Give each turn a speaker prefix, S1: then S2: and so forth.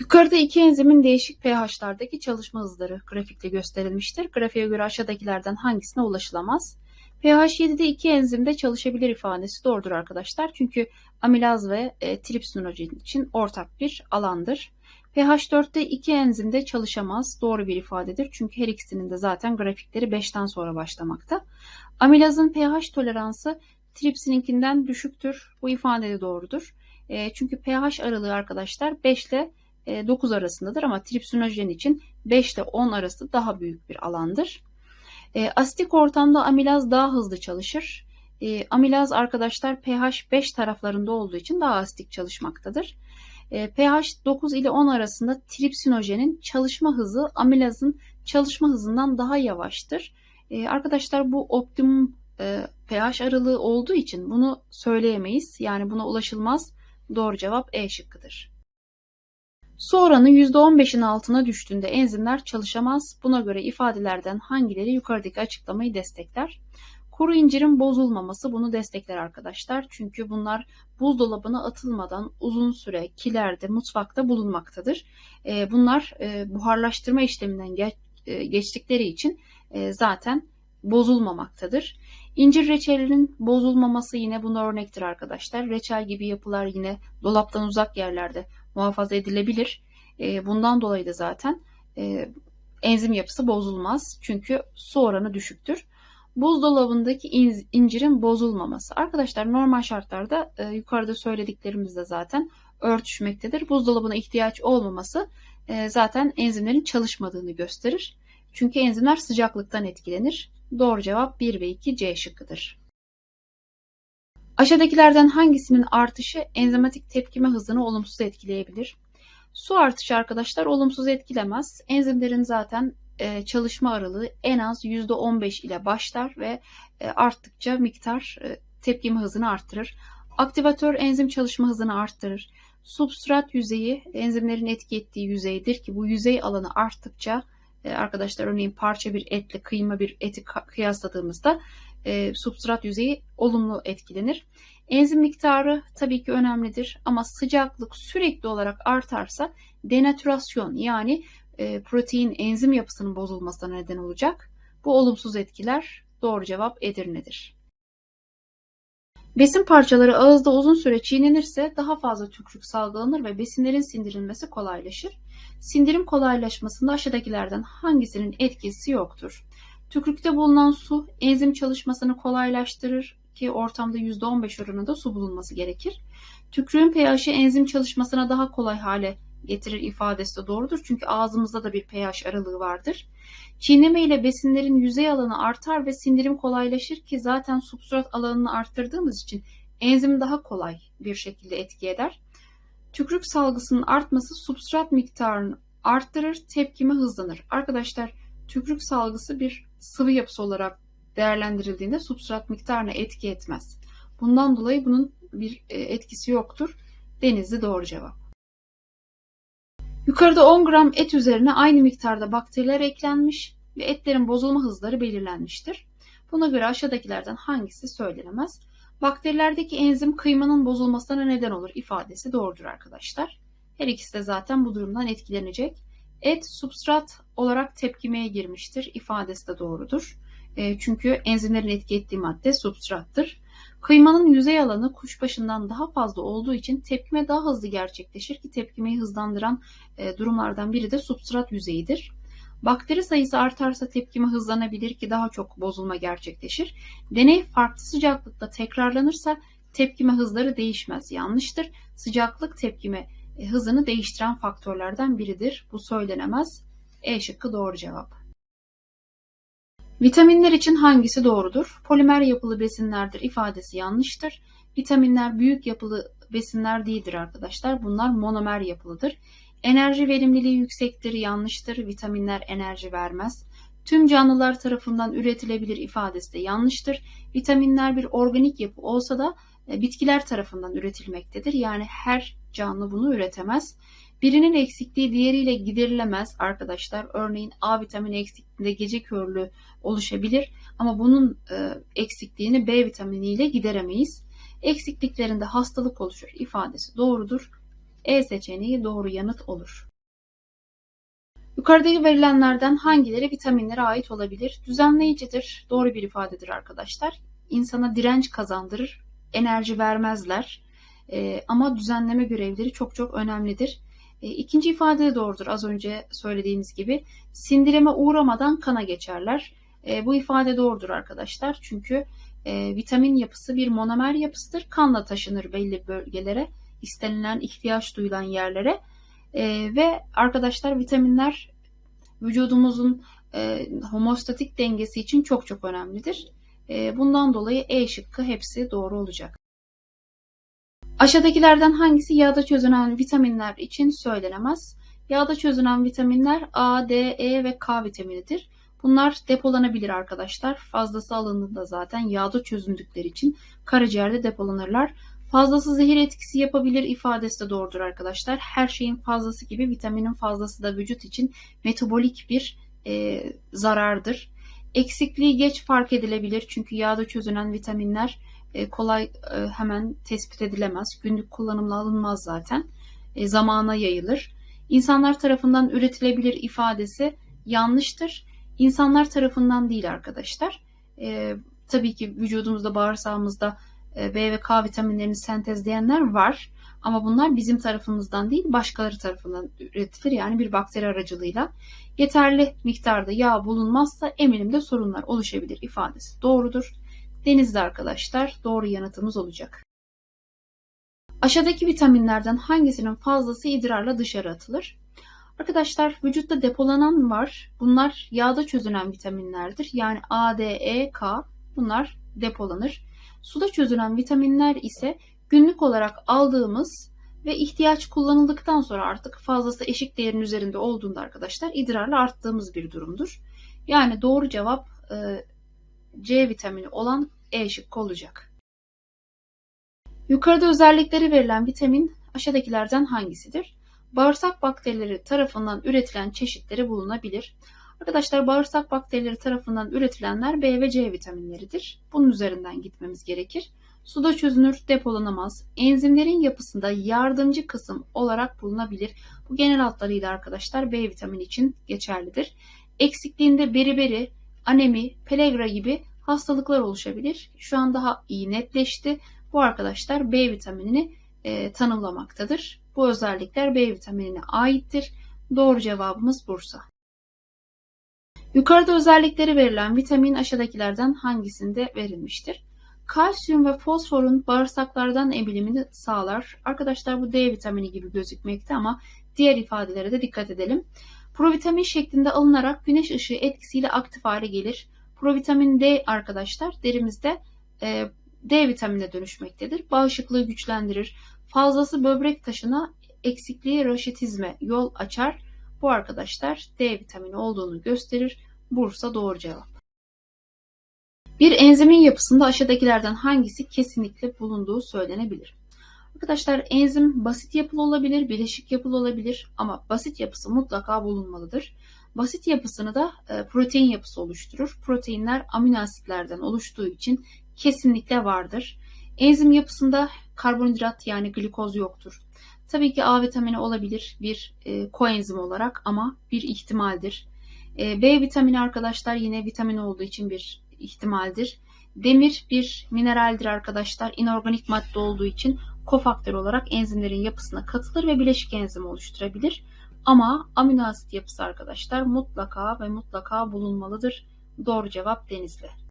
S1: Yukarıda iki enzimin değişik pH'lardaki çalışma hızları grafikle gösterilmiştir. Grafiğe göre aşağıdakilerden hangisine ulaşılamaz? pH 7'de iki enzimde çalışabilir ifadesi doğrudur arkadaşlar. Çünkü amilaz ve e, tripsinojen için ortak bir alandır. pH 4'te iki enzimde çalışamaz. Doğru bir ifadedir. Çünkü her ikisinin de zaten grafikleri 5'ten sonra başlamakta. Amilazın pH toleransı tripsininkinden düşüktür. Bu ifade de doğrudur. E, çünkü pH aralığı arkadaşlar 5 ile 9 arasındadır ama tripsinojen için 5 ile 10 arası daha büyük bir alandır. E, asitik ortamda amilaz daha hızlı çalışır. E, amilaz arkadaşlar pH 5 taraflarında olduğu için daha asitik çalışmaktadır. E, pH 9 ile 10 arasında tripsinojenin çalışma hızı amilazın çalışma hızından daha yavaştır. E, arkadaşlar bu optimum e, pH aralığı olduğu için bunu söyleyemeyiz. Yani buna ulaşılmaz. Doğru cevap E şıkkıdır. Su oranı %15'in altına düştüğünde enzimler çalışamaz. Buna göre ifadelerden hangileri yukarıdaki açıklamayı destekler? Kuru incirin bozulmaması bunu destekler arkadaşlar. Çünkü bunlar buzdolabına atılmadan uzun süre kilerde, mutfakta bulunmaktadır. E, bunlar e, buharlaştırma işleminden e, geçtikleri için zaten bozulmamaktadır. İncir reçelinin bozulmaması yine buna örnektir arkadaşlar. Reçel gibi yapılar yine dolaptan uzak yerlerde muhafaza edilebilir. E, bundan dolayı da zaten e, enzim yapısı bozulmaz. Çünkü su oranı düşüktür. Buzdolabındaki incirin bozulmaması. Arkadaşlar normal şartlarda e, yukarıda söylediklerimizde zaten örtüşmektedir. Buzdolabına ihtiyaç olmaması zaten enzimlerin çalışmadığını gösterir. Çünkü enzimler sıcaklıktan etkilenir. Doğru cevap 1 ve 2 C şıkkıdır. Aşağıdakilerden hangisinin artışı enzimatik tepkime hızını olumsuz etkileyebilir? Su artışı arkadaşlar olumsuz etkilemez. Enzimlerin zaten e, çalışma aralığı en az %15 ile başlar ve e, arttıkça miktar e, tepkime hızını arttırır. Aktivatör enzim çalışma hızını arttırır. Substrat yüzeyi enzimlerin etki ettiği yüzeydir ki bu yüzey alanı arttıkça arkadaşlar örneğin parça bir etle kıyma bir eti kıyasladığımızda e, substrat yüzeyi olumlu etkilenir. Enzim miktarı tabii ki önemlidir ama sıcaklık sürekli olarak artarsa denatürasyon yani e, protein enzim yapısının bozulmasına neden olacak. Bu olumsuz etkiler doğru cevap Edirne'dir. Besin parçaları ağızda uzun süre çiğnenirse daha fazla tükürük salgılanır ve besinlerin sindirilmesi kolaylaşır. Sindirim kolaylaşmasında aşağıdakilerden hangisinin etkisi yoktur? Tükürükte bulunan su enzim çalışmasını kolaylaştırır ki ortamda %15 oranında su bulunması gerekir. Tükürüğün pH'i enzim çalışmasına daha kolay hale getirir ifadesi de doğrudur. Çünkü ağzımızda da bir pH aralığı vardır. Çiğneme ile besinlerin yüzey alanı artar ve sindirim kolaylaşır ki zaten substrat alanını arttırdığımız için enzim daha kolay bir şekilde etki eder. Tükürük salgısının artması substrat miktarını arttırır, tepkime hızlanır. Arkadaşlar tükürük salgısı bir sıvı yapısı olarak değerlendirildiğinde substrat miktarına etki etmez. Bundan dolayı bunun bir e, etkisi yoktur. Denizli doğru cevap. Yukarıda 10 gram et üzerine aynı miktarda bakteriler eklenmiş ve etlerin bozulma hızları belirlenmiştir. Buna göre aşağıdakilerden hangisi söylenemez? Bakterilerdeki enzim kıymanın bozulmasına neden olur ifadesi doğrudur arkadaşlar. Her ikisi de zaten bu durumdan etkilenecek. Et substrat olarak tepkimeye girmiştir ifadesi de doğrudur. E, çünkü enzimlerin etki ettiği madde substrattır. Kıymanın yüzey alanı kuşbaşından daha fazla olduğu için tepkime daha hızlı gerçekleşir ki tepkimeyi hızlandıran e, durumlardan biri de substrat yüzeyidir. Bakteri sayısı artarsa tepkime hızlanabilir ki daha çok bozulma gerçekleşir. Deney farklı sıcaklıkta tekrarlanırsa tepkime hızları değişmez. Yanlıştır. Sıcaklık tepkime hızını değiştiren faktörlerden biridir. Bu söylenemez. E şıkkı doğru cevap. Vitaminler için hangisi doğrudur? Polimer yapılı besinlerdir ifadesi yanlıştır. Vitaminler büyük yapılı besinler değildir arkadaşlar. Bunlar monomer yapılıdır. Enerji verimliliği yüksektir, yanlıştır. Vitaminler enerji vermez. Tüm canlılar tarafından üretilebilir ifadesi de yanlıştır. Vitaminler bir organik yapı olsa da e, bitkiler tarafından üretilmektedir. Yani her canlı bunu üretemez. Birinin eksikliği diğeriyle giderilemez arkadaşlar. Örneğin A vitamini eksikliğinde gece körlüğü oluşabilir ama bunun e, eksikliğini B vitaminiyle gideremeyiz. Eksikliklerinde hastalık oluşur ifadesi doğrudur. E seçeneği doğru yanıt olur. Yukarıdaki verilenlerden hangileri vitaminlere ait olabilir? Düzenleyicidir. Doğru bir ifadedir arkadaşlar. İnsana direnç kazandırır. Enerji vermezler. Ee, ama düzenleme görevleri çok çok önemlidir. Ee, ikinci ifade de doğrudur. Az önce söylediğimiz gibi sindirime uğramadan kana geçerler. Ee, bu ifade doğrudur arkadaşlar. Çünkü e, vitamin yapısı bir monomer yapısıdır. Kanla taşınır belli bölgelere, istenilen, ihtiyaç duyulan yerlere. E, ve arkadaşlar vitaminler vücudumuzun e, homostatik dengesi için çok çok önemlidir. E, bundan dolayı E şıkkı hepsi doğru olacak. Aşağıdakilerden hangisi yağda çözünen vitaminler için söylenemez? Yağda çözünen vitaminler A, D, E ve K vitaminidir. Bunlar depolanabilir arkadaşlar. Fazlası alındığında zaten yağda çözündükleri için karaciğerde depolanırlar. Fazlası zehir etkisi yapabilir ifadesi de doğrudur arkadaşlar. Her şeyin fazlası gibi vitaminin fazlası da vücut için metabolik bir e, zarardır. Eksikliği geç fark edilebilir çünkü yağda çözünen vitaminler kolay e, hemen tespit edilemez. Günlük kullanımla alınmaz zaten. E, zamana yayılır. İnsanlar tarafından üretilebilir ifadesi yanlıştır. İnsanlar tarafından değil arkadaşlar. E, tabii ki vücudumuzda, bağırsağımızda e, B ve K vitaminlerini sentezleyenler var. Ama bunlar bizim tarafımızdan değil, başkaları tarafından üretilir. Yani bir bakteri aracılığıyla. Yeterli miktarda yağ bulunmazsa eminimde sorunlar oluşabilir ifadesi doğrudur. Denizli arkadaşlar doğru yanıtımız olacak. Aşağıdaki vitaminlerden hangisinin fazlası idrarla dışarı atılır? Arkadaşlar vücutta depolanan var. Bunlar yağda çözünen vitaminlerdir. Yani A, D, E, K bunlar depolanır. Suda çözülen vitaminler ise günlük olarak aldığımız ve ihtiyaç kullanıldıktan sonra artık fazlası eşik değerin üzerinde olduğunda arkadaşlar idrarla arttığımız bir durumdur. Yani doğru cevap e, C vitamini olan E şıkkı olacak. Yukarıda özellikleri verilen vitamin aşağıdakilerden hangisidir? Bağırsak bakterileri tarafından üretilen çeşitleri bulunabilir. Arkadaşlar bağırsak bakterileri tarafından üretilenler B ve C vitaminleridir. Bunun üzerinden gitmemiz gerekir. Suda çözünür, depolanamaz. Enzimlerin yapısında yardımcı kısım olarak bulunabilir. Bu genel hatlarıyla arkadaşlar B vitamini için geçerlidir. Eksikliğinde beriberi, anemi, pelegra gibi hastalıklar oluşabilir. Şu an daha iyi netleşti. Bu arkadaşlar B vitaminini e, tanımlamaktadır. Bu özellikler B vitaminine aittir. Doğru cevabımız Bursa. Yukarıda özellikleri verilen vitamin aşağıdakilerden hangisinde verilmiştir? Kalsiyum ve fosforun bağırsaklardan emilimini sağlar. Arkadaşlar bu D vitamini gibi gözükmekte ama diğer ifadelere de dikkat edelim. Provitamin şeklinde alınarak güneş ışığı etkisiyle aktif hale gelir. Provitamin D arkadaşlar derimizde e, D vitaminine dönüşmektedir. Bağışıklığı güçlendirir. Fazlası böbrek taşına eksikliği raşitizme yol açar. Bu arkadaşlar D vitamini olduğunu gösterir. Bursa doğru cevap. Bir enzimin yapısında aşağıdakilerden hangisi kesinlikle bulunduğu söylenebilir. Arkadaşlar enzim basit yapılı olabilir, bileşik yapılı olabilir ama basit yapısı mutlaka bulunmalıdır. Basit yapısını da e, protein yapısı oluşturur. Proteinler amino asitlerden oluştuğu için kesinlikle vardır. Enzim yapısında karbonhidrat yani glikoz yoktur. Tabii ki A vitamini olabilir bir e, koenzim olarak ama bir ihtimaldir. E, B vitamini arkadaşlar yine vitamin olduğu için bir ihtimaldir. Demir bir mineraldir arkadaşlar. İnorganik madde olduğu için kofaktör olarak enzimlerin yapısına katılır ve bileşik enzim oluşturabilir. Ama amino asit yapısı arkadaşlar mutlaka ve mutlaka bulunmalıdır. Doğru cevap Denizli.